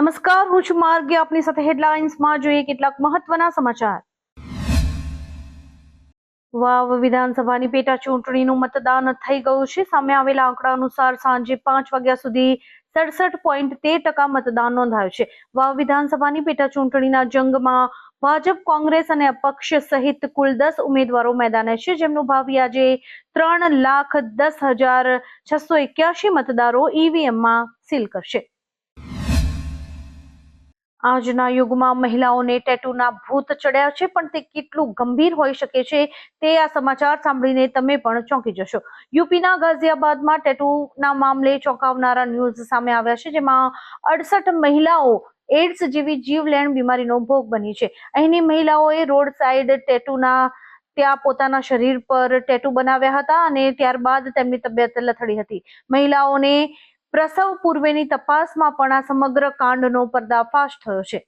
નમસ્કાર, હું છું માર્ગે. આપની સાથે હેડલાઇન્સમાં જોઈએ કેટલાક મહત્વના સમાચાર. વાવ, વિધાનસભાની પેટા ચૂંટણીનું મતદાન થઈ ગયું છે. સામે આવેલા આંકડા અનુસાર સાંજે પાંચ વાગ્યા સુધી સડસઠ પોઈન્ટ તેર ટકા મતદાન નોંધાયું છે. વાવ વિધાનસભાની પેટા ચૂંટણીના જંગમાં ભાજપ, કોંગ્રેસ અને અપક્ષ સહિત કુલ દસ ઉમેદવારો મેદાને છે. જેમનું ભાવિ આજે ત્રણ લાખ દસ હજાર છસો એક્યાસી મતદારો ઈવીએમમાં સીલ કરશે. આજના યુગમાં મહિલાઓને ટેટુના ભૂત ચડ્યા છે, પણ તે કેટલું ગંભીર હોઈ શકે છે તે આ સમાચાર સાંભળીને તમે પણ ચોંકી જશો. યુપીના ગાઝિયાબાદમાં ટેટુના મામલે ચોંકાવનારા ન્યૂઝ સામે આવ્યા છે, જેમાં અડસઠ મહિલાઓ એડ્સ જેવી જીવલેણ બીમારીનો ભોગ બની છે. અહીંની મહિલાઓએ રોડ સાઈડ ટેટુના ત્યાં પોતાના શરીર પર ટેટુ બનાવ્યા હતા અને ત્યારબાદ તેમની તબિયત લથડી હતી. મહિલાઓને પ્રસવ પૂર્વેની તપાસમાં પણ આ સમગ્ર કાંડનો પર્દાફાશ થયો છે.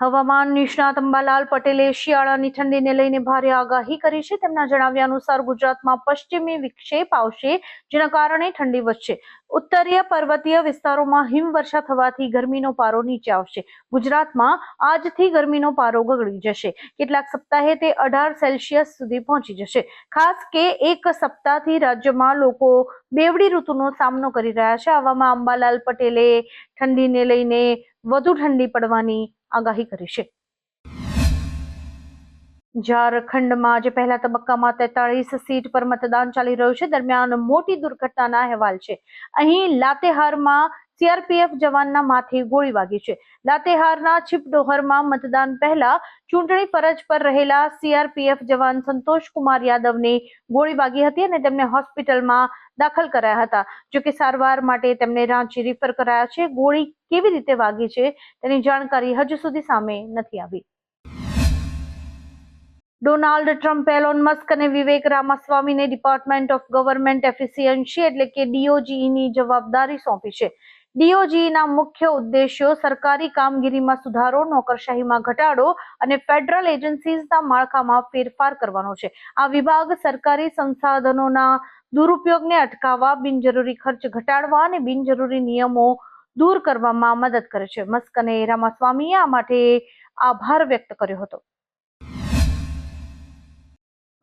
હવામાન નિષ્ણાત અંબાલાલ પટેલે શિયાળાની ઠંડીને લઈને ભારે આગાહી કરી છે. તેમના જણાવ્યા અનુસાર ગુજરાતમાં પશ્ચિમી વિક્ષેપ આવશે, જેના કારણે ઠંડી વધશે. ઉત્તરીય પર્વતીય વિસ્તારોમાં હિમવર્ષા થવાથી ગરમીનો પારો નીચે આવશે. ગુજરાતમાં આજથી ગરમીનો પારો ગગડી જશે. કેટલાક સપ્તાહે તે અઢાર સેલ્સિયસ સુધી પહોંચી જશે. ખાસ કે એક સપ્તાહથી રાજ્યમાં લોકો બેવડી ઋતુનો સામનો કરી રહ્યા છે. આવામાં અંબાલાલ પટેલે ઠંડીને લઈને વધુ ઠંડી પડવાની આગાહી કરી છે. ઝારખંડમાં આજે પહેલા તબક્કામાં તેતાળીસ સીટ પર મતદાન ચાલી રહ્યું છે. દરમિયાન મોટી દુર્ઘટનાના અહેવાલ છે. અહીં લાતેહારમાં સીઆરપીએફ જવાનના માથે ગોળી વાગી છે. લાતેહારના છીપડોહરમાં મતદાન પહેલા ચૂંટણી ફરજ પર રહેલા સીઆરપીએફ જવાન સંતોષ કુમાર યાદવને ગોળી વાગી હતી અને તેમને હોસ્પિટલમાં દાખલ કરાયા હતા. જો કે સારવાર માટે તેમને રાંચી રિફર કરાયા છે. ગોળી કેવી રીતે વાગી છે તેની જાણકારી હજુ સુધી સામે નથી આવી. ડોનાલ્ડ ટ્રમ્પ, એલોન મસ્ક અને વિવેક રામાસ્વામીને ડિપાર્ટમેન્ટ ઓફ ગવર્મેન્ટ એફિશિયન્સી એટલે કે ડીઓજીની જવાબદારી સોંપી છે. ડીઓજીના મુખ્ય ઉદ્દેશ્યો સરકારી કામગીરીમાં સુધારો, નોકરશાહીમાં ઘટાડો અને ફેડરલ એજન્સીઝના માળખામાં ફેરફાર કરવાનો છે. આ વિભાગ સરકારી સંસાધનોના દુરુપયોગને અટકાવવા, બિનજરૂરી ખર્ચ ઘટાડવા અને બિનજરૂરી નિયમો દૂર કરવામાં મદદ કરે છે. મસ્ક અને રામાસ્વામીએ આ માટે આભાર વ્યક્ત કર્યો હતો.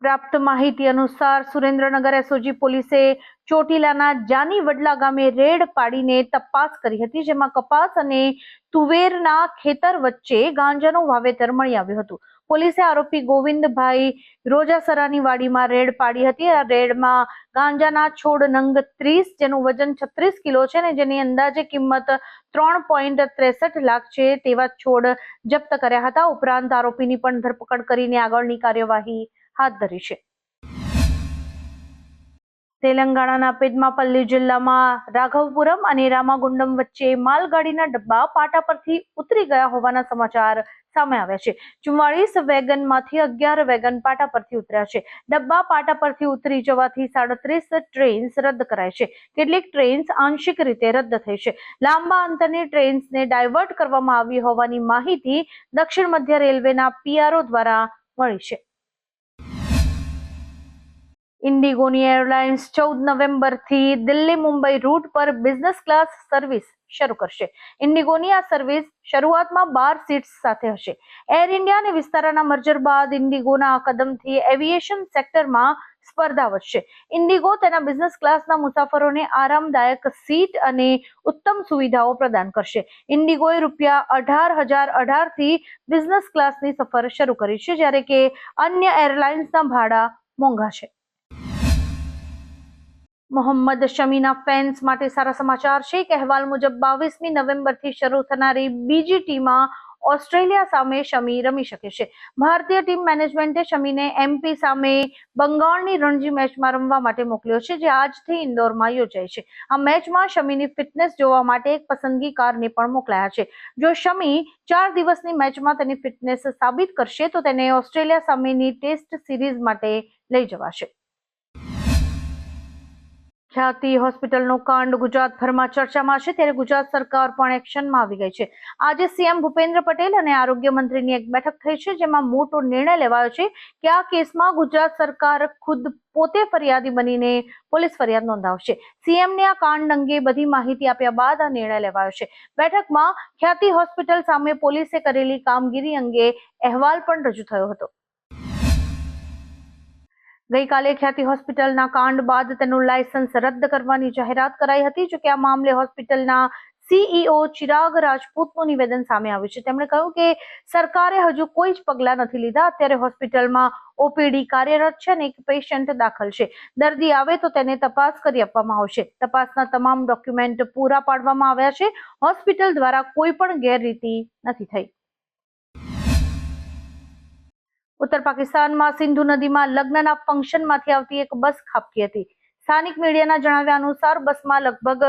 પ્રાપ્ત માહિતી અનુસાર સુરેન્દ્રનગર એસઓજી પોલીસે ચોટીલાના જાની વડલા ગામે રેડ પાડીને તપાસ કરી હતી, જેમાં કપાસ અને તુવેરના ખેતર વચ્ચે ગાંજાનું વાવેતર મળી આવ્યું હતું. પોલીસે આરોપી ગોવિંદભાઈ રોજાસરાની વાડીમાં રેડ પાડી હતી. આ રેડમાં ગાંજાના છોડ નંગ ત્રીસ, જેનું વજન છત્રીસ કિલો છે ને જેની અંદાજે કિંમત ત્રણ પોઈન્ટ ત્રેસઠ લાખ છે તેવા છોડ જપ્ત કર્યા હતા. ઉપરાંત આરોપીની પણ ધરપકડ કરીને આગળની કાર્યવાહી હાથ ધરી છે. તેલંગાણાના પેદમાપલ્લી જિલ્લામાં રાઘવપુરમ અને રામાગુંડમ વચ્ચે માલગાડીના ડબ્બા પાટા પરથી ઉતરી ગયા હોવાના સમાચાર સામે આવ્યા છે. ચુમ્માળીસ વેગનમાંથી અગિયાર વેગન પાટા પરથી ઉતર્યા છે. ડબ્બા પાટા પરથી ઉતરી જવાથી સાડત્રીસ ટ્રેન્સ રદ કરાય છે. કેટલીક ટ્રેન્સ આંશિક રીતે રદ થઈ છે. લાંબા અંતરની ટ્રેન્સને ડાયવર્ટ કરવામાં આવી હોવાની માહિતી દક્ષિણ મધ્ય રેલવેના પીઆરઓ દ્વારા મળી છે. ઇન્ડિગોની એરલાઇન્સ ચૌદ નવેમ્બરથી દિલ્હી મુંબઈ રૂટ પર બિઝનેસ ક્લાસ સર્વિસ શરૂ કરશે. ઇન્ડિગોની આ સર્વિસ શરૂઆતમાં બાર સીટ્સ સાથે હશે. એર ઇન્ડિયા અને વિસ્તારાના મર્જર બાદ ઇન્ડિગોના આ કદમથી એવિએશન સેક્ટરમાં સ્પર્ધા વધશે. ઇન્ડિગો તેના બિઝનેસ ક્લાસના મુસાફરોને આરામદાયક સીટ અને ઉત્તમ સુવિધાઓ પ્રદાન કરશે. ઇન્ડિગોએ રૂપિયા અઢાર હજાર અઢારથી બિઝનેસ ક્લાસની સફર શરૂ કરી છે, જ્યારે કે અન્ય એરલાઇન્સના ભાડા મોંઘા છે. મોહમ્મદ શમીના ફેન્સ માટે સારા સમાચાર છે. એક અહેવાલ મુજબ બાવીસમી નવેમ્બરથી શરૂ થનારી બીજી ટીમમાં ઓસ્ટ્રેલિયા સામે શમી રમી શકે છે. ભારતીય ટીમ મેનેજમેન્ટે શમીને એમપી સામે બંગાળની રણજી મેચમાં રમવા માટે મોકલ્યો છે, જે આજથી ઇન્દોરમાં યોજાય છે. આ મેચમાં શમીની ફિટનેસ જોવા માટે એક પસંદગીકારને પણ મોકલાયા છે. જો શમી ચાર દિવસની મેચમાં તેની ફિટનેસ સાબિત કરશે, તો તેને ઓસ્ટ્રેલિયા સામેની ટેસ્ટ સિરીઝ માટે લઈ જવાશે. ખ્યાતિ હોસ્પિટલનો કાંડ ગુજરાતભરમાં ચર્ચામાં છે, ત્યારે ગુજરાત સરકાર પણ એક્શનમાં આવી ગઈ છે. આજે સીએમ ભૂપેન્દ્ર પટેલ અને આરોગ્ય મંત્રીની એક બેઠક થઈ છે, જેમાં મોટો નિર્ણય લેવાયો છે કે આ કેસમાં ગુજરાત સરકાર ખુદ પોતે ફરિયાદી બનીને પોલીસ ફરિયાદ નોંધાવશે. સીએમને આ કાંડ અંગે બધી માહિતી આપ્યા બાદ આ નિર્ણય લેવાયો છે. બેઠકમાં ખ્યાતિ હોસ્પિટલ સામે પોલીસે કરેલી કામગીરી અંગે અહેવાલ પણ રજૂ થયો હતો. ગઈકાલે ખ્યાતિ હોસ્પિટલના કાંડ બાદ તેનું લાયસન્સ રદ કરવાની જાહેરાત કરાઈ હતી જોકે આ મામલે હોસ્પિટલના સીઈઓ ચિરાગ રાજપૂતનું નિવેદન સામે આવ્યું છે. તેમણે કહ્યું કે સરકારે હજુ કોઈ જ પગલાં નથી લીધા. અત્યારે હોસ્પિટલમાં ઓપીડી કાર્યરત છે અને એક પેશન્ટ દાખલ છે. દર્દી આવે તો તેને તપાસ કરી આપવામાં આવશે. તપાસના તમામ ડોક્યુમેન્ટ પૂરા પાડવામાં આવ્યા છે. હોસ્પિટલ દ્વારા કોઈ પણ ગેરરીતિ નથી થઈ. ઉત્તર પાકિસ્તાનમાં સિંધુ નદીમાં લગ્નના ફંક્શનમાંથી આવતી એક બસ ખાબકી હતી. સ્થાનિક મીડિયાના જણાવ્યા અનુસાર બસમાં લગભગ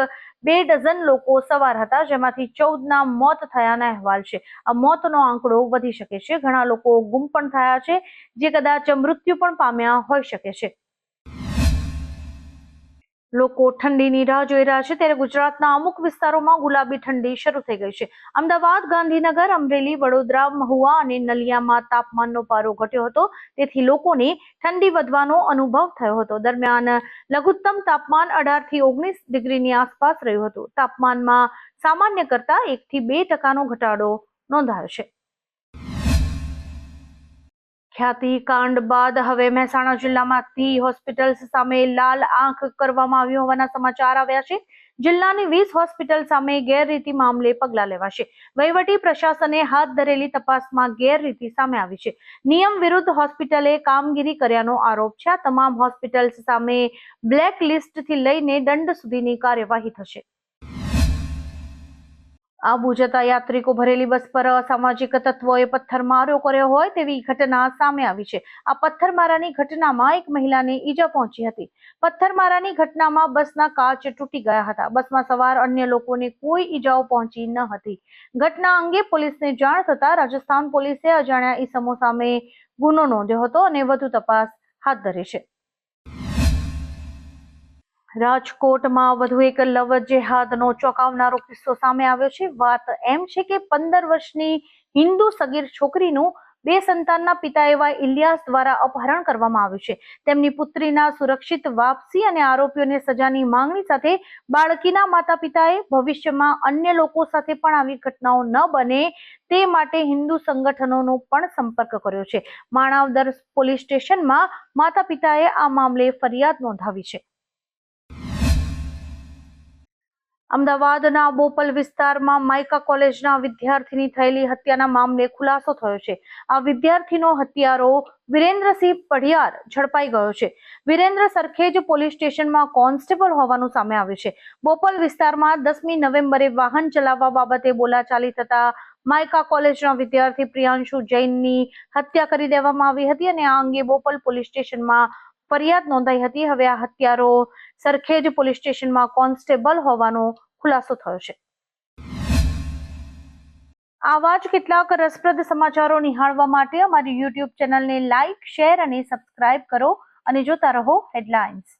બે ડઝન લોકો સવાર હતા, જેમાંથી ચૌદના મોત થયાના અહેવાલ છે. આ મોતનો આંકડો વધી શકે છે. ઘણા લોકો ગુમ પણ થયા છે, જે કદાચ મૃત્યુ પણ પામ્યા હોઈ શકે છે. લોકો ઠંડીની રાહ જોઈ રહ્યા છે ત્યારે ગુજરાતના અમુક વિસ્તારોમાં ગુલાબી ઠંડી શરૂ થઈ ગઈ છે. અમદાવાદ, ગાંધીનગર, અમરેલી, વડોદરા, મહુવા અને નલિયામાં તાપમાનનો પારો ઘટ્યો હતો. તેથી લોકોને ઠંડી વધવાનો અનુભવ થયો હતો. દરમિયાન લઘુત્તમ તાપમાન અઢારથી ઓગણીસ ડિગ્રીની આસપાસ રહ્યું હતું. તાપમાનમાં સામાન્ય કરતા એક થી બે ટકાનો ઘટાડો નોંધાયો છે. ખ્યાતિ કાંડ બાદ હવે મહેસાણા જિલ્લામાં ધી હોસ્પિટલ્સ સામે લાલ આંખ કરવામાં આવ્યું હોવાના સમાચાર આવ્યા છે. જિલ્લાની વીસ હોસ્પિટલ સામે ગેરરીતિ મામલે પગલાં લેવાશે. વહીવટી પ્રશાસને હાથ ધરેલી તપાસમાં ગેરરીતિ સામે આવી છે. નિયમ વિરુદ્ધ હોસ્પિટલે કામગીરી કર્યાનો આરોપ છે. તમામ હોસ્પિટલ્સ સામે બ્લેક લિસ્ટથી લઈને દંડ સુધીની કાર્યવાહી થશે. આબુ જતા યાત્રિકો ભરેલી બસ પર અસામાજિક તત્વોએ પથ્થરમારો કર્યો હોય તેવી ઘટના સામે આવી છે. આ પથ્થરમારાની ઘટનામાં એક મહિલાને ઈજા પહોંચી હતી. પથ્થરમારાની ઘટનામાં બસના કાચ તૂટી ગયા હતા. બસમાં સવાર અન્ય લોકોને કોઈ ઈજાઓ પહોંચી ન હતી. ઘટના અંગે પોલીસને જાણ થતા રાજસ્થાન પોલીસે અજાણ્યા ઈસમો સામે ગુનો નોંધ્યો હતો અને વધુ તપાસ હાથ ધરી છે. રાજકોટમાં વધુ એક લવ જેહાદનો ચોંકાવનારો કિસ્સો સામે આવ્યો છે. વાત એમ છે કે પંદર વર્ષની હિન્દુ સગીર છોકરીનું બે સંતાનના પિતા એવા ઇલિયાસ દ્વારા અપહરણ કરવામાં આવ્યું છે. તેમની પુત્રીના સુરક્ષિત વાપસી અને આરોપીઓને સજાની માંગણી સાથે બાળકીના માતા પિતાએ ભવિષ્યમાં અન્ય લોકો સાથે પણ આવી ઘટનાઓ ન બને તે માટે હિન્દુ સંગઠનોનો પણ સંપર્ક કર્યો છે. માણાવદર પોલીસ સ્ટેશનમાં માતા પિતાએ આ મામલે ફરિયાદ નોંધાવી છે. અમદાવાદના બોપલ વિસ્તારમાં માઇકા કોલેજના વિદ્યાર્થીની થયેલી હત્યાના મામલે ખુલાસો થયો છે. આ વિદ્યાર્થીનો હત્યારો વિરેન્દ્રસિંહ પઢિયાર ઝડપાઈ ગયો છે. વિરેન્દ્ર સરખેજ પોલીસ સ્ટેશનમાં કોન્સ્ટેબલ હોવાનું સામે આવ્યું છે. બોપલ વિસ્તારમાં દસમી નવેમ્બરે વાહન ચલાવવા બાબતે બોલાચાલી થતા માઇકા કોલેજના વિદ્યાર્થી પ્રિયાંશુ જૈનની હત્યા કરી દેવામાં આવી હતી અને આ અંગે બોપલ પોલીસ સ્ટેશનમાં ફરિયાદ નોંધાઈ હતી. હવે આ હત્યારો સરખેજ પોલીસ સ્ટેશનમાં કોન્સ્ટેબલ હોવાનો ખુલાસો થયો છે. આવા જ કેટલાક રસપ્રદ સમાચારો નિહાળવા માટે અમારી યુટ્યુબ ચેનલને લાઇક શેર અને સબસ્ક્રાઇબ કરો અને જોતા રહો હેડલાઇન્સ.